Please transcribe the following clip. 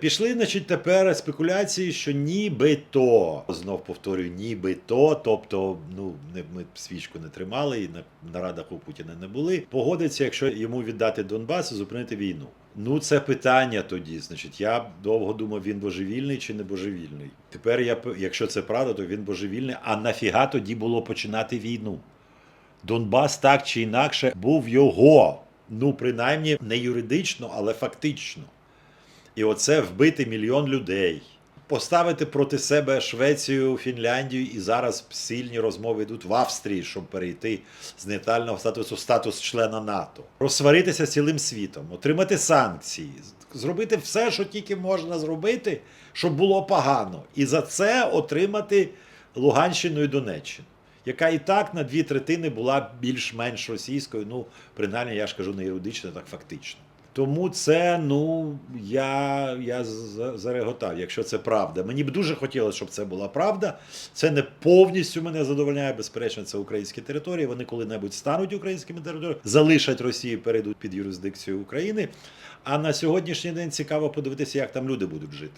Пішли, значить, тепер спекуляції, що нібито, знов повторюю, нібито, тобто, ну ми свічку не тримали і на нарадах у Путіна не були. Погодиться, якщо йому віддати Донбас і зупинити війну. Ну, це питання тоді. Значить, я довго думав, він божевільний чи не божевільний. Тепер я якщо це правда, то він божевільний. А нафіга тоді було починати війну? Донбас так чи інакше був його. Ну, принаймні, не юридично, але фактично. І оце вбити мільйон людей, поставити проти себе Швецію, Фінляндію, і зараз сильні розмови йдуть в Австрії, щоб перейти з нейтрального статусу статус члена НАТО, розсваритися цілим світом, отримати санкції, зробити все, що тільки можна зробити, щоб було погано, і за це отримати Луганщину і Донеччину. Яка і так на дві третини була більш-менш російською, ну принаймні я ж кажу не юридично, так фактично. Тому це, ну, я, я за- зареготав, якщо це правда. Мені б дуже хотілося, щоб це була правда. Це не повністю мене задовольняє. Безперечно, це українські території. Вони коли-небудь стануть українськими територіями, залишать Росію, перейдуть під юрисдикцію України. А на сьогоднішній день цікаво подивитися, як там люди будуть жити.